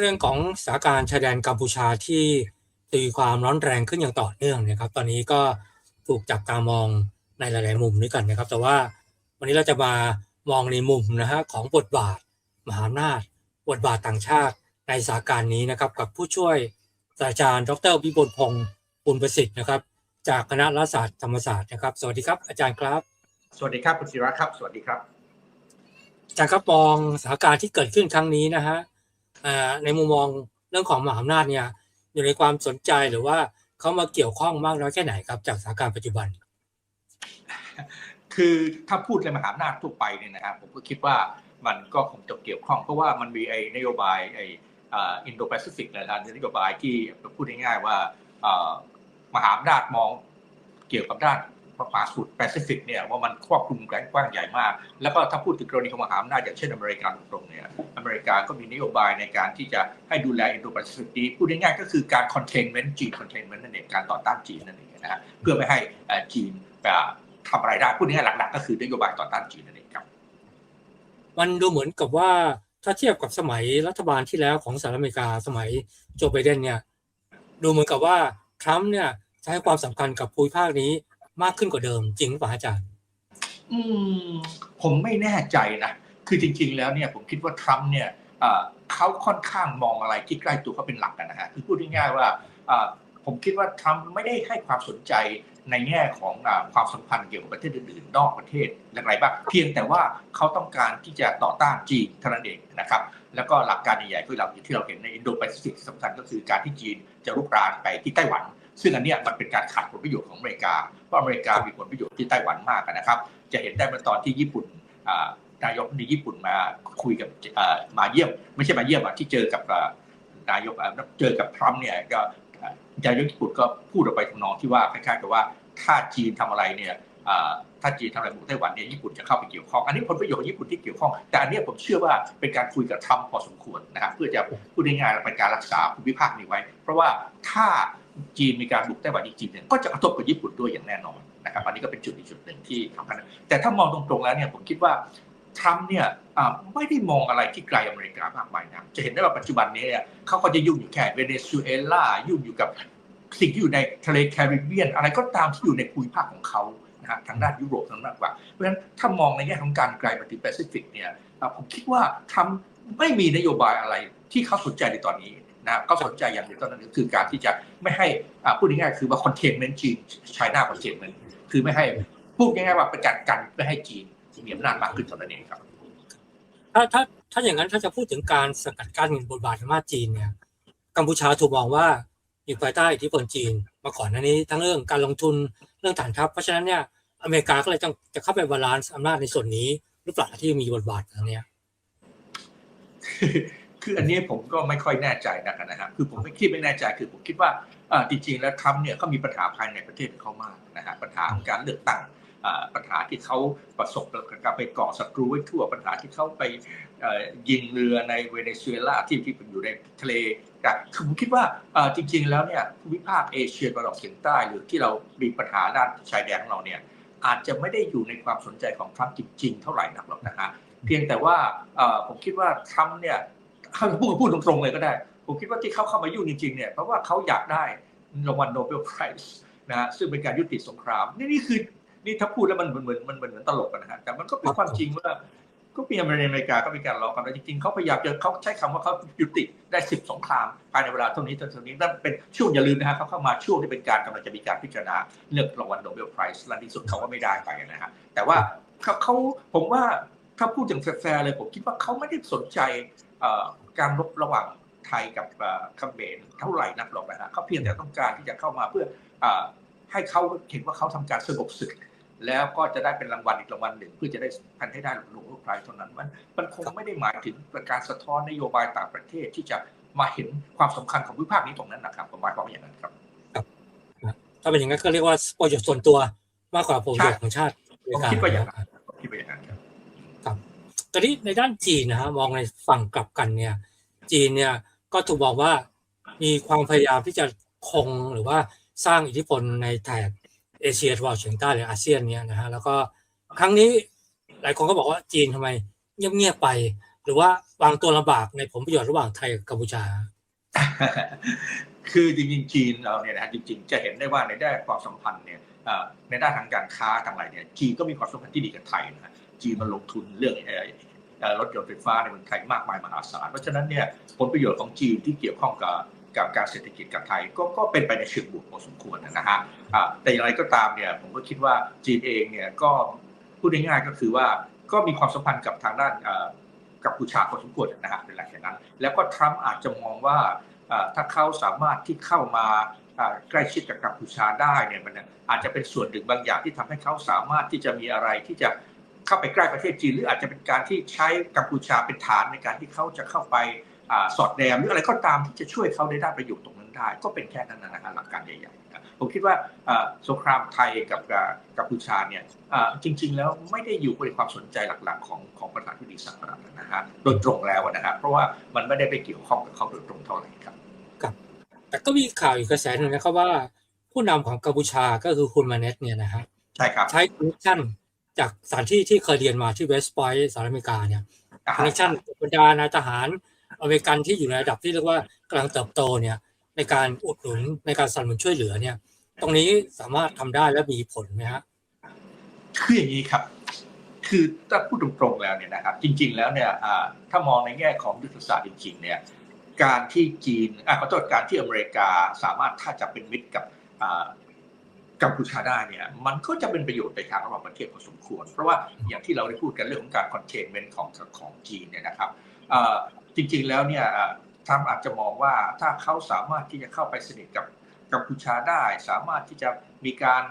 เรื่องของสถานการณ์ชายแดนกัมพูชาที่ทวีความร้อนแรงขึ้นอย่างต่อเนื่องนะครับ ตอนนี้ก็ถูกจับตามองในหลาย ๆ มุมด้วยกันนะครับ แต่ว่าวันนี้เราจะมามองในมุมนะฮะของบทบาทมหาอำนาจบทบาทต่างชาติในสถานการณ์นี้นะครับ กับผู้ช่วยศาสตราจารย์ ดรวิบลพงศ์ปุณประสิทธิ์นะครับจากคณะรัฐศาสตร์ธรรมศาสตร์นะครับ สวัสดีครับ อาจารย์ครับ สวัสดีครับคุณศิระครับ สวัสดีครับอาจารย์ครับมองสถานการณ์ที่เกิดขึ้นครั้งนี้นะฮะอ่า ในมุมมองเรื่องของมหาอำนาจเนี่ยอยู่ในความสนใจหรือว่าเขามาเกี่ยวข้องมากน้อยแค่ไหนครับจากสถานการณ์ปัจจุบัน คือถ้าพูดในมหาอำนาจทั่วไปเนี่ยนะครับผมก็คิดว่ามันก็คงจะเกี่ยวข้อง เพราะว่ามันมีไอ้นโยบายไอ้อินโดแปซิฟิกนะครับนโยบายที่พูดง่ายๆว่ามหาอำนาจมองเกี่ยวกับด้าน มหาสมุทรแปซิฟิกเนี่ยว่ามันครอบคลุมแกว้างใหญ่มาก แล้วก็ถ้าพูดถึงกรณีของมหาอำนาจอย่างเช่นอเมริกาตรงๆเนี่ยอเมริกาก็มีนโยบายในการที่จะให้ดูแลอินโดแปซิฟิกนี้พูดง่ายๆก็คือการ containment จีน containment นั่นเองการต่อต้านจีนนั่นเองนะฮะเพื่อไม่ให้อ่อจีนแบบทำอะไรได้พูดง่ายๆหลักๆ ก็คือนโยบายต่อต้านจีนนั่นเองครับ มันดูเหมือนกับว่าถ้าเทียบกับสมัยรัฐบาลที่แล้วของสหรัฐอเมริกาสมัยโจไบเดนเนี่ยดูเหมือนกับว่าทรัมป์เนี่ยให้ความสำคัญกับภูมิภาคนี้ มากขึ้นกว่าเดิม จริงหรือเปล่าอาจารย์ อืม ผมไม่แน่ใจนะ คือจริง ๆ แล้วเนี่ยผมคิดว่าทรัมป์เนี่ยเขาค่อนข้างมองอะไรที่ใกล้ตัวเขาเป็นหลักนะฮะคือพูดง่ายๆว่าผมคิดว่าทรัมป์ไม่ได้ให้ความสนใจในแง่ของความสัมพันธ์เกี่ยวกับประเทศอื่นๆ นอกประเทศอะไรบ้างเพียงแต่ว่าเขาต้องการที่จะต่อต้านจีนเท่านั้นเองนะครับ แล้วก็หลักการใหญ่ๆที่เราที่เราเห็นในอินโดแปซิฟิกสำคัญก็คือการที่จีนจะรุกรานไปที่ไต้หวัน ซึ่งอันนี้มันเป็นการขัดผลประโยชน์ของอเมริกา เพราะอเมริกามีผลประโยชน์ที่ไต้หวันมากนะครับ จะเห็นได้เมื่อตอนที่ญี่ปุ่นนายกในญี่ปุ่นมาคุยกับมาเยี่ยม ไม่ใช่มาเยี่ยมที่เจอกับนายกเจอกับทรัมป์เนี่ยก็นายกญี่ปุ่นก็พูดออกไปทำนองที่ว่าคล้ายๆกับว่าถ้าจีนทำอะไรเนี่ยถ้าจีนทำอะไรบุกไต้หวันเนี่ยญี่ปุ่นจะเข้าไปเกี่ยวข้อง อันนี้ผลประโยชน์ของญี่ปุ่นที่เกี่ยวข้อง แต่อันนี้ผมเชื่อว่าเป็นการคุยกับทรัมป์พอสมควรนะครับเพื่อจะพูดง่ายๆเป็นการรักษาภูมิภาคนี้ไว้ เพราะว่าถ้า จีนมีการบุกไต้หวันอีกจีนเนี่ยก็จะกระทบกับญี่ปุ่นด้วยอย่างแน่นอนนะครับอันนี้ก็เป็นจุดอีกจุดหนึ่งที่สำคัญแต่ถ้ามองตรงๆแล้วเนี่ยผมคิดว่าทรัมป์เนี่ยไม่ได้มองอะไรที่ไกลอเมริกามากมายนะจะเห็นได้ว่าปัจจุบันนี้เนี่ยเขาก็จะยุ่งอยู่แค่เวเนซุเอลายุ่งอยู่กับสิ่งที่อยู่ในทะเลแคริบเบียน อะไรก็ตามที่อยู่ในภูมิภาคของเขานะฮะทางด้านยุโรปทางด้านกว่า เพราะฉะนั้นถ้ามองในแง่ของการไกลไปถึงแปซิฟิกเนี่ยผมคิดว่าทรัมป์ไม่มีนโยบายอะไรที่เขาสนใจในตอนนี้ นะก็สนใจอย่างเดียวเท่านั้นคือการที่จะไม่ให้พูดง่ายๆคือว่า containment จีน China containment คือไม่ให้พูดง่ายๆว่าเป็นการกันไม่ให้จีนมีอำนาจมากขึ้นเท่านั้นเองครับ ถ้าถ้าถ้าอย่างนั้นถ้าจะพูดถึงการสกัดกั้นบทบาทอำนาจจีนเนี่ยกัมพูชาถูกมองว่าอยู่ภายใต้อิทธิพลจีนมาก่อนหน้านี้ ทั้งเรื่องการลงทุนเรื่องฐานทัพเพราะฉะนั้นเนี่ยอเมริกาก็เลยต้องจะเข้าไปบาลานซ์อำนาจในส่วนนี้หรือเปล่าที่มีบทบาทตรงนี้ คืออันนี้ผมก็ไม่ค่อยแน่ใจนักนะครับคือผมไม่คิดไม่แน่ใจคือผมคิดว่าจริงๆแล้วทรัมป์เนี่ยเขามีปัญหาภายในประเทศเขามากนะฮะปัญหาของการเลือกตั้งปัญหาที่เขาประสบกับการไปก่อศัตรูไว้ทั่วปัญหาที่เขาไปยิงเรือในเวเนซุเอลาที่ที่อยู่ในทะเลคือผมคิดว่าจริง ๆ แล้วเนี่ยภูมิภาคเอเชียตะวันออกเฉียงใต้ หรือที่เรามีปัญหาด้านชายแดนของเราเนี่ยอาจจะไม่ได้อยู่ในความสนใจของทรัมป์จริง ๆ เท่าไหร่นักหรอกนะฮะเพียงแต่ว่าผมคิดว่าทรัมป์เนี่ย เขาพูดพูดตรงๆเลยก็ได้ ผมคิดว่าที่เขาเข้ามายุ่งจริงๆเนี่ยเพราะว่าเขาอยากได้รางวัลโนเบลไพรส์นะฮะซึ่งเป็นการยุติสงคราม นี่นี่คือนี่ถ้าพูดแล้วมันเหมือนมันเหมือนตลกกันนะฮะแต่มันก็เป็นความจริงว่าก็มีอเมริกาก็มีการล้อกันแล้วจริงๆเขาพยายามจะเขาใช้คำว่าเขายุติได้สิบสงครามภายในเวลาเท่านี้เท่านี้นั่นเป็นช่วงอย่าลืมนะฮะเขาเข้ามาช่วงที่เป็นการกำลังจะมีการพิจารณาเลือกรางวัลโนเบลไพรส์และที่สุดเขาก็ไม่ได้ไปนะฮะแต่ว่าเขาผมว่าถ้าพูดอย่างแฟร์ๆเลยผมคิดว่าเขาไม่ได้สนใจ การรบระหว่างไทยกับเอ่อเขมรเท่าไหร่นักหรอกนะฮะเขาเพียงแต่ต้องการที่จะเข้ามาเพื่อเอ่อให้เขาเห็นว่าเขาทำการสงบศึก แล้วก็จะได้เป็นรางวัลอีกรางวัลหนึ่ง เพื่อจะได้พันให้ได้หลวงพ่อไพรเท่านั้นมันมันคงไม่ได้หมายถึงเป็นการสะท้อนนโยบายต่างประเทศที่จะมาเห็นความสำคัญของวิภาคนี้ตรงนั้นนะครับผมหมายความว่าอย่างนั้นครับถ้าเป็นอย่างนั้นก็เรียกว่าประโยชน์ส่วนตัวมากกว่าประโยชน์ของชาติผมคิดว่าอย่างนั้นผมคิดว่าอย่างนั้นครับ ตอนนี้ในด้านจีนนะฮะมองในฝั่งกลับกันเนี่ย จีนเนี่ยก็ถูกบอกว่ามีความพยายามที่จะคงหรือว่าสร้างอิทธิพลในแถบเอเชียตะวันออกเฉียงใต้หรืออาเซียนเนี่ยนะฮะแล้วก็ครั้งนี้หลายคนก็บอกว่าจีนทำไมเงียบๆไป หรือว่าวางตัวลำบากในผลประโยชน์ระหว่างไทยกับกัมพูชา คือจริงๆจีนเราเนี่ยนะจริง ๆ จะเห็นได้ว่าในด้านความสัมพันธ์เนี่ยในด้านทางการค้าทางอะไรเนี่ยจีนก็มีความสัมพันธ์ที่ดีกับไทยนะฮะ จีนมันลงทุนเรื่องเอ่อเอ่อรถยนต์ไฟฟ้าในเมืองไทยมากมายมหาศาล เพราะฉะนั้นเนี่ยผลประโยชน์ของจีนที่เกี่ยวข้องกับกับการเศรษฐกิจกับไทยก็ก็เป็นไปในเชิงบวกพอสมควรนะฮะแต่อย่างไรก็ตามเนี่ยผมก็คิดว่าจีนเองเนี่ยก็พูดง่ายๆก็คือว่าก็มีความสัมพันธ์กับทางด้านกัมพูชาพอสมควรนะฮะเป็นหลักอย่างนั้น แล้วก็ทรัมป์อาจจะมองว่าถ้าเขาสามารถที่เข้ามาอ่าใกล้ชิดกับกัมพูชาได้เนี่ยมันอาจจะเป็นส่วนหนึ่งบางอย่างที่ทำให้เขาสามารถที่จะมีอะไรที่จะ เข้าไปใกล้ประเทศจีน หรืออาจจะเป็นการที่ใช้กัมพูชาเป็นฐานในการที่เขาจะเข้าไปอาสอดแนมหรืออะไรก็ตามที่จะช่วยเขาในด้านประโยชน์ตรงนั้นได้ ก็เป็นแค่นั้นนะฮะหลักการใหญ่ๆนะผมคิดว่าอ่าสงครามไทยกับอ่ากัมพูชาเนี่ยอ่าจริง ๆ แล้วไม่ได้อยู่ในความสนใจหลักๆ ของของประธานาธิบดีสหรัฐนะฮะโดยตรงแล้วนะฮะเพราะว่ามันไม่ได้ไปเกี่ยวข้องกับเขาโดยตรงเท่าไหร่ครับแต่ก็มีข่าวอีกกระแสหนึ่งนะครับว่า ผู้นำของกัมพูชาก็คือคุณมาเนตเนี่ยนะฮะใช่ครับใช้คอนเนคชั่น จากสถานที่ที่เคยเรียนมาที่เวสต์พอยต์สหรัฐอเมริกาเนี่ยอ่าคอนเนคชั่นบรรดานายทหารอเมริกันที่อยู่ในระดับที่เรียกว่ากำลังเติบโตเนี่ยในการอุดหนุนในการสนับสนุนช่วยเหลือเนี่ย ตรงนี้สามารถทำได้และมีผลไหมฮะคืออย่างนี้ครับ คือถ้าพูดตรงๆแล้วเนี่ยนะครับ จริง ๆ แล้วเนี่ยอ่าถ้ามองในแง่ของยุทธศาสตร์จริงๆเนี่ยการที่จีนอะขอโทษการที่อเมริกาสามารถถ้าจะเป็นมิตรกับอ่า กัมพูชาได้เนี่ยมันก็จะเป็นประโยชน์ไปทางระหว่างประเทศพอสมควร เพราะว่าอย่างที่เราได้พูดกันเรื่องของการคอนเทนเมนต์ของของจีนเนี่ยนะครับจริงๆแล้วเนี่ยอ่าทรัมป์อาจจะมองว่าถ้าเขาสามารถที่จะเข้าไปสนิทกับกัมพูชาได้ สามารถที่จะมีการ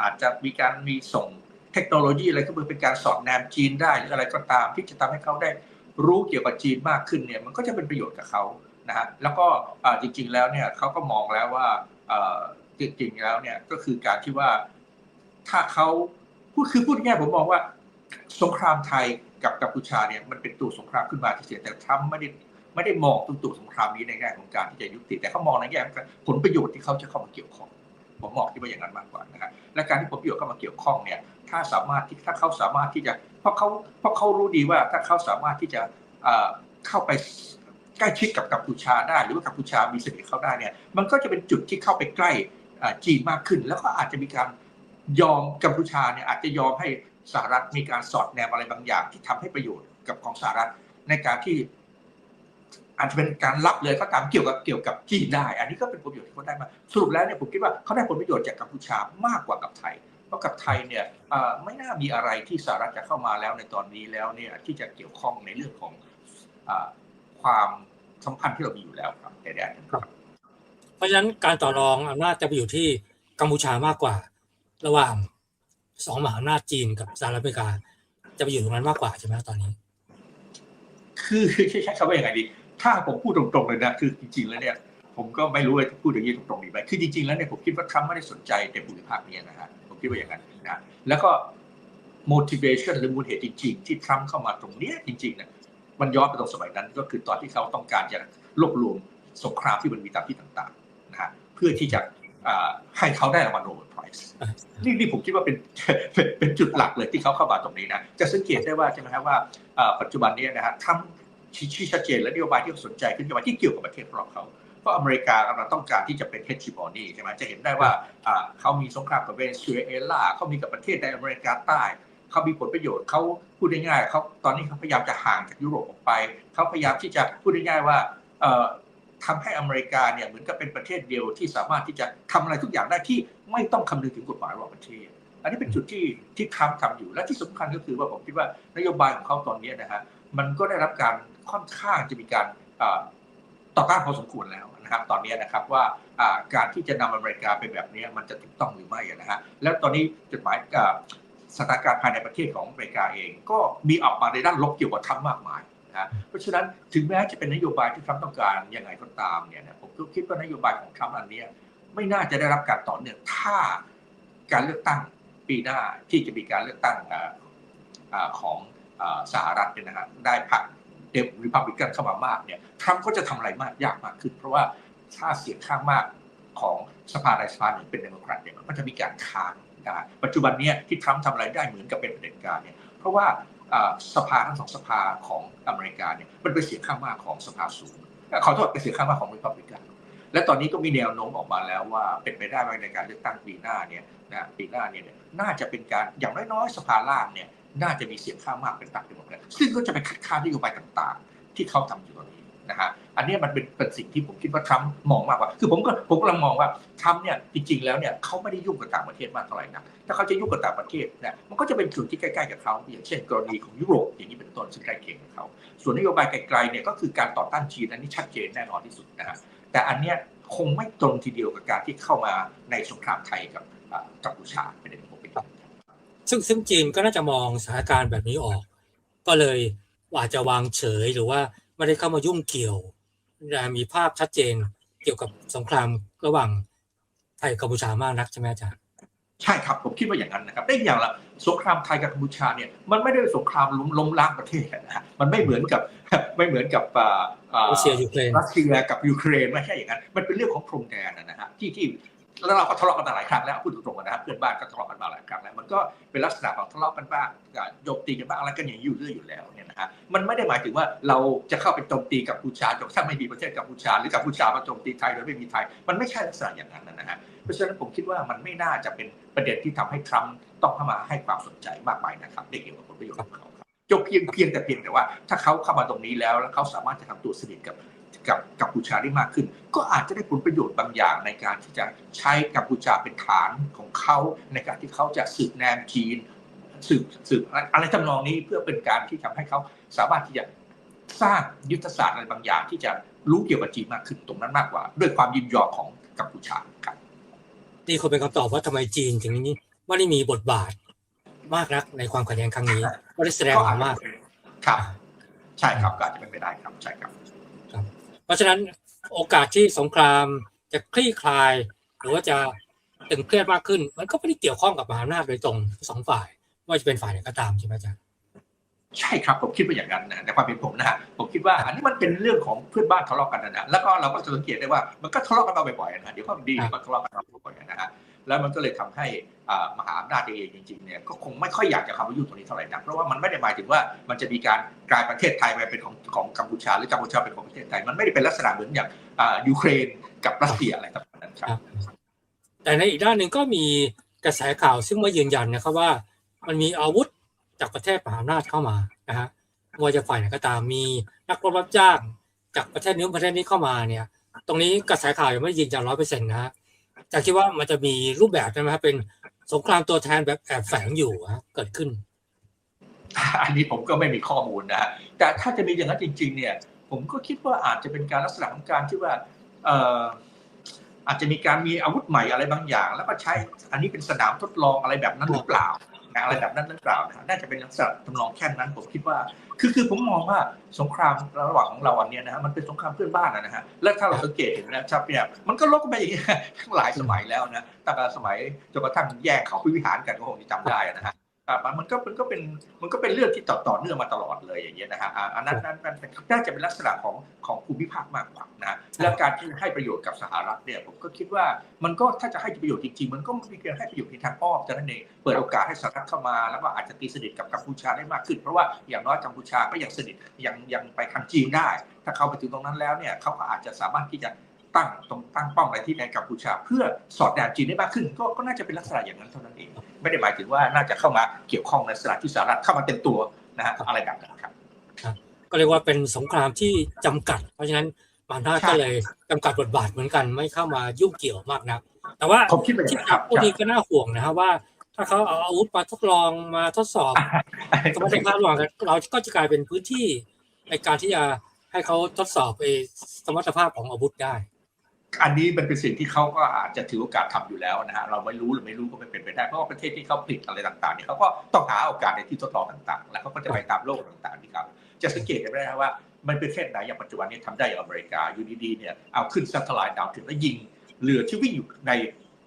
อาจจะมีการมีส่งเทคโนโลยีอะไรก็เป็นการสอดแนมจีนได้หรืออะไรก็ตามที่จะทำให้เขาได้รู้เกี่ยวกับจีนมากขึ้นเนี่ยมันก็จะเป็นประโยชน์กับเขานะฮะแล้วก็จริงๆแล้วเนี่ยเขาก็มองแล้วว่า จริงๆแล้วเนี่ยก็คือการที่ว่าถ้าเขาพูดคือพูดง่ายผมมองว่า สงครามไทยกับกัมพูชาเนี่ยมันเป็นตัวสงครามขึ้นมาเฉยแต่ทรัมป์ไม่ได้ไม่ได้มองตัวตัวสงครามนี้ในแง่ของการที่จะยุติ แต่เขามองในแง่ของผลประโยชน์ที่เขาจะเข้ามาเกี่ยวข้อง ผมมองที่ว่าอย่างนั้นมากกว่านะฮะและการที่ผลประโยชน์เข้ามาเกี่ยวข้องเนี่ย ถ้าสามารถที่ถ้าเขาสามารถที่จะเพราะเขาเพราะเขารู้ดีว่าถ้าเขาสามารถที่จะเข้าไปใกล้ชิดกับกัมพูชาได้ หรือว่ากัมพูชามีสนิทเข้าได้เนี่ยมันก็จะเป็นจุดที่เข้าไปใกล้ จีนมากขึ้น แล้วก็อาจจะมีการยอมกัมพูชาเนี่ยอาจจะยอมให้สหรัฐมีการสอดแนมอะไรบางอย่าง ที่ทำให้ประโยชน์กับของสหรัฐในการที่ อาจจะเป็นการรับเลยก็ตามเกี่ยวกับเกี่ยวกับจีนได้ อันนี้ก็เป็นผลประโยชน์ที่เขาได้มาสรุปแล้วเนี่ยผมคิดว่าเขาได้ผลประโยชน์จากกัมพูชามากกว่ากับไทย เพราะกับไทยเนี่ยไม่น่ามีอะไรที่สหรัฐจะเข้ามาแล้วในตอนนี้แล้วเนี่ยที่จะเกี่ยวข้องในเรื่องของอความสัมพันธ์ที่เรามีอยู่แล้วครับในแดนครับ เพราะฉะนั้นการต่อรองอำนาจจะไปอยู่ที่กัมพูชามากกว่า ระหว่างสองมหาอำนาจจีนกับสหรัฐอเมริกา จะไปอยู่ตรงนั้นมากกว่าใช่ไหมตอนนี้ คือใช้คำว่าอย่างไรดี ถ้าผมพูดตรงๆเลยนะคือจริงๆแล้วเนี่ยผมก็ไม่รู้ว่าจะพูดอย่างนี้ตรงๆดีไหมคือจริงๆแล้วเนี่ยผมคิดว่าทรัมป์ไม่ได้สนใจในภูมิภาคนี้นะฮะผมคิดว่าอย่างนั้นนะแล้วก็ motivation หรือมูลเหตุจริง ๆ ที่ทรัมป์เข้ามาตรงเนี้ยจริงๆเนี่ยมันย้อนไปตรงสมัยนั้น ก็คือตอนที่เขาต้องการจะรวบรวมสงครามที่มันมีตามที่ต่าง เพื่อที่จะอ่าให้เขาได้รางวัลโนเบลไพรส์อ่านี่นี่ผมคิดว่าเป็นเป็นเป็นจุดหลักเลยที่เขาเข้ามาตรงนี้นะจะสังเกตได้ว่าใช่ไหมครับว่าอ่าปัจจุบันนี้นะฮะทรัมป์ชี้ชี้ชัดเจนและนโยบายที่เขาสนใจคือนโยบายที่เกี่ยวกับประเทศของเขาเพราะอเมริกากำลังต้องการที่จะเป็นเฮจิมอนีใช่ไหมจะเห็นได้ว่าอ่าเขามีสงครามกับเวเนซุเอลาเขามีกับประเทศในอเมริกาใต้เขามีผลประโยชน์เขาพูดง่ายๆเขาตอนนี้เขาพยายามจะห่างจากยุโรปออกไปเขาพยายามที่จะพูดง่ายๆว่าเอ่อ ทำให้อเมริกาเนี่ยเหมือนกับเป็นประเทศเดียวที่สามารถที่จะทำอะไรทุกอย่างได้ที่ไม่ต้องคำนึงถึงกฎหมายระหว่างประเทศ อันนี้เป็นจุดที่ที่ทรัมป์ทำอยู่และที่สำคัญก็คือว่าผมคิดว่านโยบายของเขาตอนนี้นะฮะมันก็ได้รับการค่อนข้างจะมีการเอ่อต่อต้านพอสมควรแล้วนะครับตอนนี้นะครับว่าการที่จะนำอเมริกาไปแบบนี้มันจะถูกต้องหรือไม่นะฮะแล้วตอนนี้จดหมายสถานการณ์ภายในประเทศของอเมริกาเอง ก็มีออกมาในด้านลบเกี่ยวกับทรัมป์มากมาย นะเพราะฉะนั้นถึงแม้จะเป็นนโยบายที่ทรัมป์ต้องการยังไงก็ตามเนี่ยนะผมก็คิดว่านโยบายของทรัมป์อันนี้ไม่น่าจะได้รับการต่อเนื่องถ้าการเลือกตั้งปีหน้าที่จะมีการเลือกตั้งของสหรัฐเนี่ยนะฮะได้พรรคเดมริพับลิกันเข้ามามากเนี่ยทรัมป์ก็จะทำอะไรมากยากมากขึ้น เพราะว่าถ้าเสียงข้างมากของสภาใดสภาหนึ่งเป็นเดโมแครตเนี่ยมันก็จะมีการค้านได้ปัจจุบันเนี้ที่ทรัมป์ทำอะไรได้เหมือนกับเป็นเผด็จการเนี่ยเพราะว่า สภาทั้งสองสภาของอเมริกาเนี่ยมันเป็นเสียงข้างมากของสภาสูงขอโทษเป็นเสียงข้างมากของริพับลิกันและตอนนี้ก็มีแนวโน้มออกมาแล้วว่าเป็นไปได้ว่าในการเลือกตั้งปีหน้าเนี่ยนะปีหน้าเนี่ยน่าจะเป็นการอย่างน้อยๆสภาล่างเนี่ยน่าจะมีเสียงข้างมากเป็นพรรคเดโมแครตซึ่งก็จะไปคัดค้านนโยบายต่างๆ ที่เขาทำอยู่ตอนนี้ นะฮะอันนี้มันเป็นเป็นสิ่งที่ผมคิดว่าทรัมป์มองมากกว่า คือผมก็ผมกำลังมองว่าทรัมป์เนี่ยจริงๆแล้วเนี่ยเขาไม่ได้ยุ่งกับต่างประเทศมากเท่าไหร่นักถ้าเขาจะยุ่งกับต่างประเทศเนี่ยมันก็จะเป็นส่วนที่ใกล้ๆกับเขาอย่างเช่น กรณีของยุโรปอย่างนี้เป็นต้นซึ่งใกล้เคียงกับเขาส่วนนโยบายไกลๆเนี่ยก็คือการต่อต้านจีนอันนี้ชัดเจนแน่นอนที่สุดนะฮะแต่อันเนี้ยคงไม่ตรงทีเดียวกับการที่เข้ามาในสงครามไทยกับกัมพูชาเป็นอย่างที่ผมเป็นอย่างนั้นซึ่งซึ่งจีนก็น่าจะมองสถานการณ์แบบนี้ออก ก็เลยอาจจะวางเฉยหรือว่า ไม่ได้เข้ามายุ่งเกี่ยวแต่มีภาพชัดเจนเกี่ยวกับสงครามระหว่างไทยกัมพูชามากนักใช่ไหมอาจารย์ใช่ครับผมคิดว่าอย่างนั้นนะครับได้อย่างละสงครามไทยกับกัมพูชาเนี่ยมันไม่ได้สงครามล้มล้มล้างประเทศนะฮะมันไม่เหมือนกับไม่เหมือนกับอ่าอ่ารัสเซียยูเครนรัสเซียกับยูเครนไม่ใช่อย่างนั้นมันเป็นเรื่องของพรมแดนนะฮะที่ที่ แล้วเราก็ทะเลาะกันมาหลายครั้งแล้วพูดตรงๆนะครับเพื่อนบ้านก็ทะเลาะกันมาหลายครั้งแล้วมันก็เป็นลักษณะของทะเลาะกันบ้างโจมตีกันบ้างอะไรกันอย่างอยู่เรื่อยอยู่แล้วเนี่ยนะฮะมันไม่ได้หมายถึงว่าเราจะเข้าไปโจมตีกัมพูชาจนถ้าไม่มีประเทศกัมพูชาหรือกัมพูชามาโจมตีไทยโดยไม่มีไทย มันไม่ใช่ลักษณะอย่างนั้นนะฮะเพราะฉะนั้นผมคิดว่ามันไม่น่าจะเป็นประเด็นที่ทำให้ทรัมป์ต้องเข้ามาให้ความสนใจมากมายนะครับในเกี่ยวกับผลประโยชน์ของเขาจบเพียงเพียงแต่เพียงแต่ว่า ถ้าเขาเข้ามาตรงนี้แล้วแล้วเขาสามารถจะทำตัวสนิทกับ กับกัมพูชาได้มากขึ้น ก็อาจจะได้ผลประโยชน์บางอย่างในการที่จะใช้กัมพูชาเป็นฐานของเขาในการที่เขาจะสืบแนมจีนสืบสืบอะไรอะไรทำนองนี้เพื่อเป็นการที่ทำให้เขาสามารถที่จะสร้างยุทธศาสตร์อะไรบางอย่าง ที่จะรู้เกี่ยวกับจีนมากขึ้นตรงนั้นมากกว่า ด้วยความยินยอมของกัมพูชาครับนี่คงเป็นคำตอบว่าทำไมจีนถึงนี้ไม่ได้มีบทบาทมากนักในความขัดแย้งครั้งนี้ไม่ได้แสดงออกมากครับ ใช่ครับก็อาจจะเป็นไปได้ครับใช่ครับ เพราะฉะนั้นโอกาสที่สงครามจะคลี่คลาย หรือว่าจะตึงเครียดมากขึ้น มันก็ไม่ได้เกี่ยวข้องกับมหาอำนาจโดยตรงทั้งสองฝ่ายไม่ว่าจะเป็นฝ่ายไหนก็ตามใช่ไหมอาจารย์ ใช่ครับผมคิดว่าอย่างนั้นนะในความเป็นผมนะฮะผมคิดว่าอันนี้มันเป็นเรื่องของเพื่อนบ้านทะเลาะกันนะนะแล้วก็เราก็จะสังเกตได้ว่ามันก็ทะเลาะกันมาบ่อยๆนะเดี๋ยวความดีครับมันทะเลาะกันมาบ่อยๆนะฮะแล้วมันก็เลยทำให้อ่ามหาอำนาจเองจริงๆเนี่ยก็คงไม่ค่อยอยากจะเข้ามายุ่งตรงนี้เท่าไหร่นักเพราะว่ามันไม่ได้หมายถึงว่ามันจะมีการกลายประเทศไทยไปเป็นของของกัมพูชาหรือกัมพูชาเป็นของประเทศไทย มันไม่ได้เป็นลักษณะเหมือนอย่างอ่ายูเครนกับรัสเซียอะไรต่างๆนั้นครับ แต่ในอีกด้านหนึ่งก็มีกระแสข่าวซึ่งมายืนยันนะครับว่า มันมีอาวุธ จากประเทศมหาอำนาจเข้ามานะฮะไม่ว่าจะฝ่ายไหนก็ตามมีนักรบรับจ้างจากประเทศนี้นประเทศนี้เข้ามาเนี่ย ตรงนี้กระแสข่าวยังไม่ยืนยันร้อยเปอร์เซ็นต์นะฮะแต่คิดว่ามันจะมีรูปแบบใช่ไหมครับเป็นสงครามตัวแทนแบบแอบแฝงอยู่ฮะเกิดขึ้น อันนี้ผมก็ไม่มีข้อมูลนะฮะแต่ถ้าจะมีอย่างนั้นจริง ๆ เนี่ย ผมก็คิดว่าอาจจะเป็นการลักษณะของการที่ว่าเอ่ออาจจะมีการมีอาวุธใหม่อะไรบางอย่าง แล้วก็ใช้อันนี้เป็นสนามทดลองอะไรแบบนั้นหรือเปล่า นะอะไรแบบนั้นหรือเปล่านะน่าจะเป็นลักษณะทำนองแค่นั้นผมคิดว่า คือคือผมมองว่าสงครามระหว่างของเราอันนี้นะฮะมันเป็นสงครามเพื่อนบ้านนะฮะและถ้าเราสังเกตเห็นนะครับเนี่ยมันก็ลบกันไปอย่างนี้ทั้งหลายสมัยแล้วนะตั้งแต่สมัยจนกระทั่งแยกเขาพิวิหารกันก็คงจะจำได้นะฮะ อะมันมันก็มันก็เป็นมันก็เป็นเรื่องที่ต่อต่อเนื่องมาตลอดเลยอย่างเงี้ยนะฮะอะอันนั้นนั้นนั้นน่าจะเป็นลักษณะของของภูมิภาคมากกว่านะแล้วการที่ให้ประโยชน์กับสหรัฐเนี่ยผมก็คิดว่ามันก็ถ้าจะให้ประโยชน์จริงๆ มันก็มีการให้ประโยชน์ในทางอ้อมเท่านั้นเองเปิดโอกาสให้สหรัฐเข้ามาแล้วก็อาจจะตีสนิทกับกัมพูชาได้มากขึ้น เพราะว่าอย่างน้อยกัมพูชาก็ยังสนิทยังยังไปทางจีนได้ ถ้าเขาไปถึงตรงนั้นแล้วเนี่ยเขาก็อาจจะสามารถที่จะ ตั้งตรงตั้งป้อมอะไรที่ในกัมพูชา เพื่อสอดแนมจีนได้มากขึ้น ก็ก็น่าจะเป็นลักษณะอย่างนั้นเท่านั้นเอง ไม่ได้หมายถึงว่าน่าจะเข้ามาเกี่ยวข้องในสถานที่สหรัฐเข้ามาเต็มตัวนะฮะอะไรแบบนั้นครับ ก็เรียกว่าเป็นสงครามที่จำกัด เพราะฉะนั้นมหาอำนาจใช่ก็เลยจำกัดบทบาทเหมือนกันไม่เข้ามายุ่งเกี่ยวมากนัก แต่ว่าผมคิดว่าอย่างที่นั้นครับพูดดีก็น่าห่วงนะครับว่า ถ้าเขาเอาอาวุธมาทดลองมาทดสอบสมรรถภาพระหว่างกันเราก็จะกลายเป็นพื้นที่ในการที่จะให้เขาทดสอบไอ้สมรรถภาพของอาวุธได้ อันนี้มันเป็นสิ่งที่เขาก็อาจจะถือโอกาสทำอยู่แล้วนะฮะเราไม่รู้หรือไม่รู้ก็ไม่เป็นไปได้เพราะว่าประเทศที่เขาผลิตอะไรต่างๆเนี่ยเขาก็ต้องหาโอกาสในที่ทดลองต่างๆ แล้วเขาก็จะไปตามโลกต่างๆนี่ครับจะสังเกตกันได้ว่ามันเป็นประเทศไหนอย่างปัจจุบันนี้ทำได้อย่างอเมริกาอยู่ดีๆเนี่ยเอาขึ้นซัตเทอร์ไลน์ดาวถึงแล้วยิงเรือที่วิ่งอยู่ใน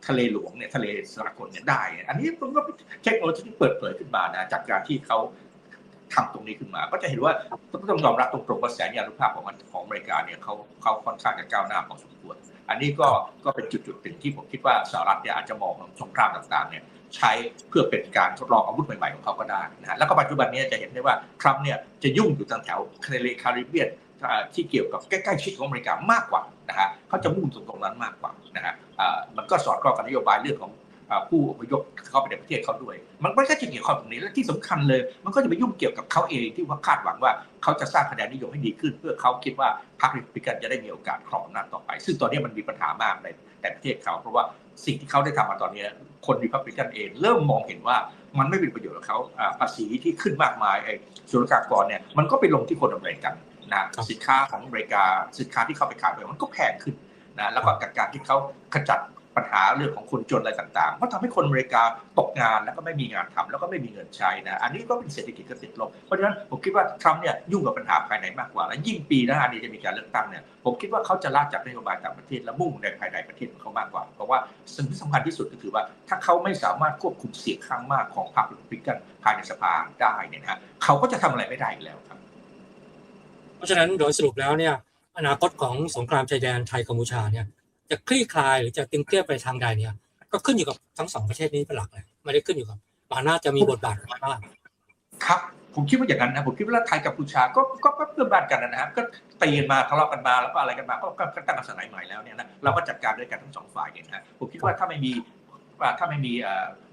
ทะเลหลวงเนี่ยทะเลสากลเนี่ยได้ อันนี้มันก็เทคโนโลยีที่เปิดเผยขึ้นมานะจากการที่เขา ทำตรงนี้ขึ้นมา ก็จะเห็นว่าต้องยอมรับตรงๆว่าแสนยานุภาพของมันของอเมริกาเนี่ยเขาเขาค่อนข้างจะก้าวหน้าพอสมควร อันนี้ก็ก็เป็นจุดจุดหนึ่งที่ผมคิดว่าสหรัฐเนี่ยอาจจะมองสงครามต่างๆเนี่ยใช้เพื่อเป็นการทดลองอาวุธใหม่ๆของเขาก็ได้นะฮะแล้วก็ปัจจุบันนี้จะเห็นได้ว่าทรัมป์เนี่ยจะยุ่งอยู่ทางแถวทะเลคาริบเบียนที่เกี่ยวกับใกล้ๆชิดของอเมริกามากกว่านะฮะเขาจะมุ่งตรงตรงนั้นมากกว่านะฮะมันก็สอดคล้องกับนโยบายเรื่องของ ผู้อพยพเข้าไปในประเทศเขาด้วย มันก็จะเกี่ยวข้องตรงนี้และที่สำคัญเลย มันก็จะไปยุ่งเกี่ยวกับเขาเองที่ว่าคาดหวังว่าเขาจะสร้างคะแนนนิยมให้ดีขึ้น เพื่อเขาคิดว่าพรรครีพับลิกันจะได้มีโอกาสครองอำนาจต่อไป ซึ่งตอนนี้มันมีปัญหามากในแต่ประเทศเขา เพราะว่าสิ่งที่เขาได้ทำมาตอนนี้คนรีพับลิกันเอง เริ่มมองเห็นว่ามันไม่เป็นประโยชน์กับเขาอ่าภาษีที่ขึ้นมากมายไอ้ศุลกากรเนี่ยมันก็ไปลงที่คนอเมริกันนะสินค้าของอเมริกาสินค้าที่เข้าไปขายไปมันก็แพงขึ้นนะแล้วก็จากการที่เขาขจัด ปัญหาเรื่องของคนจนอะไรต่างๆ ก็ทำให้คนอเมริกาตกงานแล้วก็ไม่มีงานทำแล้วก็ไม่มีเงินใช้นะ อันนี้ก็เป็นเศรษฐกิจก็ติดลบ เพราะฉะนั้นผมคิดว่าทรัมป์เนี่ยยุ่งกับปัญหาภายในมากกว่า และยิ่งปีหน้านี้จะมีการเลือกตั้งเนี่ย ผมคิดว่าเขาจะลากจากนโยบายต่างประเทศและมุ่งในภายในประเทศของเขามากกว่า เพราะว่าสิ่งที่สำคัญที่สุดก็คือว่า ถ้าเขาไม่สามารถควบคุมเสียงข้างมากของพรรครีพับลิกันภายในสภาได้เนี่ยนะฮะเขาก็จะทำอะไรไม่ได้อีกแล้วครับ เพราะฉะนั้นโดยสรุปแล้วเนี่ยอนาคตของสงครามชายแดนไทยกัมพูชาเนี่ย จะคลี่คลายหรือจะตึงเครียดไปทางใดเนี่ย ก็ขึ้นอยู่กับทั้งสองประเทศนี้เป็นหลักเลยไม่ได้ขึ้นอยู่กับมาอำนาจะมีบทบาทมากครับผมคิดว่าอย่างนั้นนะผมคิดว่าไทยกับกัมพูชาก็ก็เพื่อนบ้านกันนะครับก็ตีกันมาทะเลาะกันมาแล้วก็อะไรกันมาก็ตั้งกันสมัยใหม่แล้วเนี่ยนะเราก็จัดการด้วยกันทั้งสองฝ่ายเนี่ยนะผมคิดว่าถ้าไม่มี ว่าถ้าไม่มี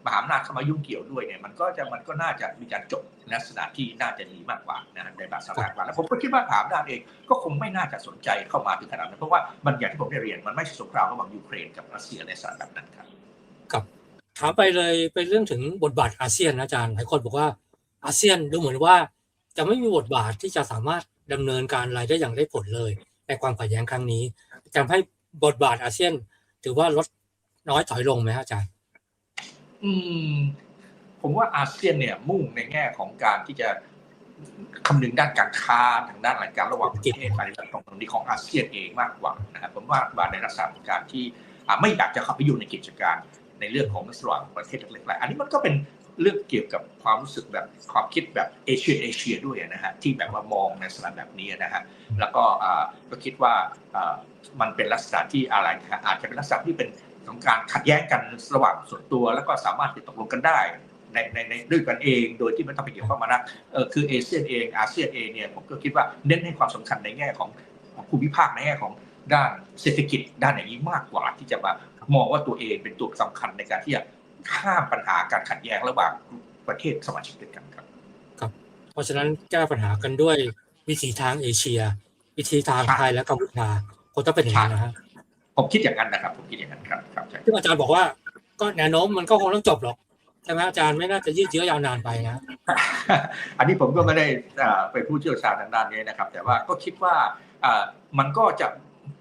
มหาอำนาจเข้ามายุ่งเกี่ยวด้วยเนี่ยมันก็จะมันก็น่าจะมีการจบในลักษณะที่น่าจะดีมากกว่านะในแบบสถาการณ์แล้วผมก็คิดว่ามหาอำนาจเองก็คงไม่น่าจะสนใจเข้ามาถึงขนาดนั้นเพราะว่ามันอย่างที่ผมได้เรียนมันไม่ใช่สงครามระหว่างยูเครนกับรัสเซียในสถานแบบนั้นครับๆถามไปเลยเป็นเรื่องถึงบทบาทอาเซียนนะอาจารย์หลายคนบอกว่าอาเซียนดูเหมือนว่า จะไม่มีบทบาทที่จะสามารถดำเนินการอะไรได้อย่างได้ผลเลย ในความขัดแย้งครั้งนี้จะทำให้บทบาทอาเซียน ถือว่าลดน้อยถอยลงไหมฮะอาจารย์ อืม ผมว่าอาเซียนเนี่ย มุ่งในแง่ของการที่จะคำนึงด้านการค้าทางด้านอะไรการระหว่างประเทศอะไรต่างๆตรงนี้ของอาเซียนเองมากกว่านะครับผมว่าว่าในลักษณะของการที่อ่าไม่อยากจะเข้าไปอยู่ในกิจการในเรื่องของระหว่างประเทศเล็กๆอันนี้มันก็เป็นเรื่องเกี่ยวกับความรู้สึกแบบความคิดแบบเอเชียเอเชียด้วยนะฮะที่แบบว่ามองในลักษณะแบบนี้นะฮะแล้วก็อ่าก็คิดว่าอ่ามันเป็นลักษณะที่อะไรนะฮะอาจจะเป็นลักษณะที่เป็น ของการขัดแย้งกันระหว่างส่วนตัว แล้วก็สามารถติดตกลงกันได้ในในในด้วยกันเองโดยที่ไม่ต้องไปเกี่ยวข้องมานะเออคือเอเชียเองอาเซียนเองเนี่ยผมก็คิดว่าเน้นให้ความสำคัญในแง่ของภูมิภาคในแง่ของด้านเศรษฐกิจด้านอย่างนี้มากกว่าที่จะมามองว่าตัวเองเป็นตัวสำคัญในการที่จะข้ามปัญหาการขัดแย้งระหว่างประเทศสมาชิกด้วยกันครับ เพราะฉะนั้นแก้ปัญหากันด้วยวิธีทางเอเชีย วิธีทางไทยและกัมพูชาคงต้องเป็นอย่างนั้นนะฮะ ผมคิดอย่างนั้นนะครับ ผมคิดอย่างนั้นครับครับใช่ซึ่งอาจารย์บอกว่าก็แนวโน้มมันก็คงต้องจบหรอกใช่ไหมอาจารย์ไม่น่าจะยืดเยื้อยาวนานไปนะ อันนี้ผมก็ไม่ได้เอ่อเป็นผู้เชี่ยวชาญทางด้านนี้นะครับ แต่ว่าก็คิดว่าเอ่อมันก็จะ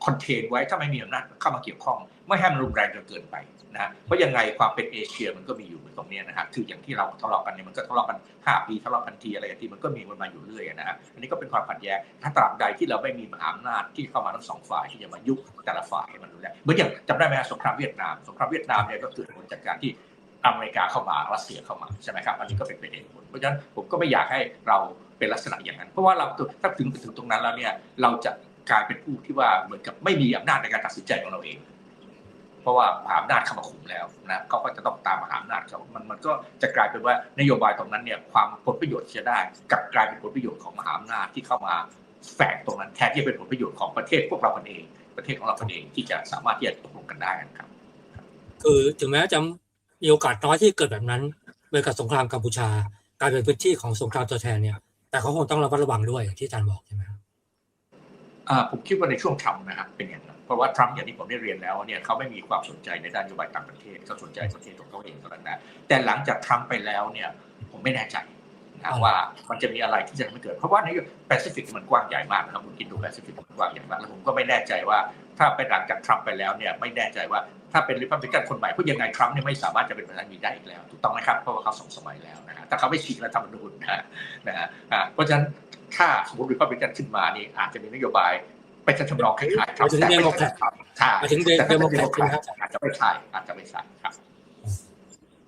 คอนเทนไว้ถ้าไม่มีอำนาจเข้ามาเกี่ยวข้อง ไม่ให้มันรุนแรงจนเกินไป นะฮะเพราะยังไงความเป็นเอเชียมันก็มีอยู่ตรงนี้นะฮะคืออย่างที่เราทะเลาะกันเนี่ยมันก็ทะเลาะกันห้าปีทะเลาะกันทีอะไรทีมันก็มีมันมาอยู่เรื่อยนะฮะอันนี้ก็เป็นความขัดแย้งถ้าตราบใดที่เราไม่มีมหาอำนาจที่เข้ามาทั้งสองฝ่ายที่จะมายุบแต่ละฝ่ายให้มันดูแลเหมือนอย่างจำได้ไหมสงครามเวียดนามสงครามเวียดนามเนี่ยก็เกิดผลจากการที่อเมริกาเข้ามารัสเซียเข้ามาใช่ไหมครับอันนี้ก็เป็นประเด็นผลเพราะฉะนั้นผมก็ไม่อยากให้เราเป็นลักษณะอย่างนั้น เพราะว่าเราถ้าถึงถึงตรงนั้นแล้วเนี่ยเราจะกลายเป็นผู้ที่ว่าเหมือนกับไม่มีอำนาจในการตัดสินใจของเราเอง เพราะว่ามหาอำนาจเข้ามาคุมแล้วนะเขาก็จะต้องตามมหาอำนาจเขามันมันก็จะกลายเป็นว่านโยบายตรงนั้นเนี่ยความผลประโยชน์ที่จะได้กลับกลายเป็นผลประโยชน์ของมหาอำนาจที่เข้ามาแฝงตรงนั้นแทนที่จะเป็นผลประโยชน์ของประเทศพวกเราคนเอง ประเทศของเราคนเองที่จะสามารถที่จะตกลงกันได้นะครับ คือถึงแม้จะมีโอกาสน้อยที่เกิดแบบนั้นเหมือนกับสงครามกัมพูชากลายเป็นพื้นที่ของสงครามตัวแทนเนี่ยแต่เขาคงต้องระมัดระวังด้วยที่อาจารย์บอกใช่ไหมครับ ผมคิดว่าในช่วงทรัมป์นะครับเป็นอย่างนั้นเพราะว่าทรัมป์อย่างที่ผมได้เรียนแล้วเนี่ยเขาไม่มีความสนใจในด้านนโยบายต่างประเทศเขาสนใจประเทศของเขาเองเท่านั้นนะแต่หลังจากทรัมป์ไปแล้วเนี่ยผมไม่แน่ใจนะว่ามันจะมีอะไรที่จะทำให้เกิด เพราะว่าในแปซิฟิกมันกว้างใหญ่มากนะครับคุณคิดดูแปซิฟิกมันกว้างใหญ่มากแล้วผมก็ไม่แน่ใจว่าถ้าไปหลังจากทรัมป์ไปแล้วเนี่ยไม่แน่ใจว่าถ้าเป็นริพับลิกันคนใหม่เพราะยังไงทรัมป์เนี่ยไม่สามารถจะเป็นประธานาธิบดีได้อีกแล้วถูกต้องไหมครับเพราะว่าเขาสองสมัยแล้วนะฮะถ้าเขาไม่ฉีกรัฐธรรมนูญนะฮะนะฮะอ่าเพราะฉะนั้น ถ้าสมมติริพับลิกันขึ้นมานี่อาจจะมีนโยบายไปจะทำนองคล้ายๆหมายถึง Democrat ใช่หมายถึงแต่ถ้าเป็น Democrat ใช่ไหมครับอาจจะไม่ใช่อาจจะไม่ใช่ครับ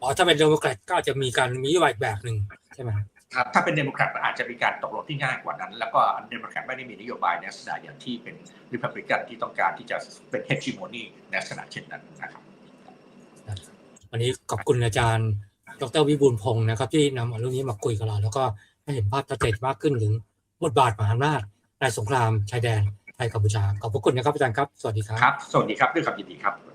อ๋อถ้าเป็นเดโมแครตก็อาจจะมีการมีนโยบายอีกแบบหนึ่งใช่ไหมครับครับถ้าเป็นเดโมแครตอาจจะมีการตกลงที่ง่ายกว่านั้น แล้วก็เดโมแครตไม่ได้มีนโยบายในลักษณะอย่างที่เป็นริพับลิกันที่ต้องการที่จะเป็นเฮจิโมนีในลักษณะเช่นนั้นนะครับวันนี้ขอบคุณอาจารย์ ดรวิบูลย์พงศ์นะครับ ที่นำเอาเรื่องนี้มาคุยกับเราแล้วก็ ให้เห็นภาพชัดเจนมากขึ้นถึงบทบาทมหาอำนาจในสงครามชายแดนไทยกัมพูชาขอบพระคุณนะครับอาจารย์ครับ สวัสดีครับ ครับ สวัสดีครับด้วยความยินดีครับ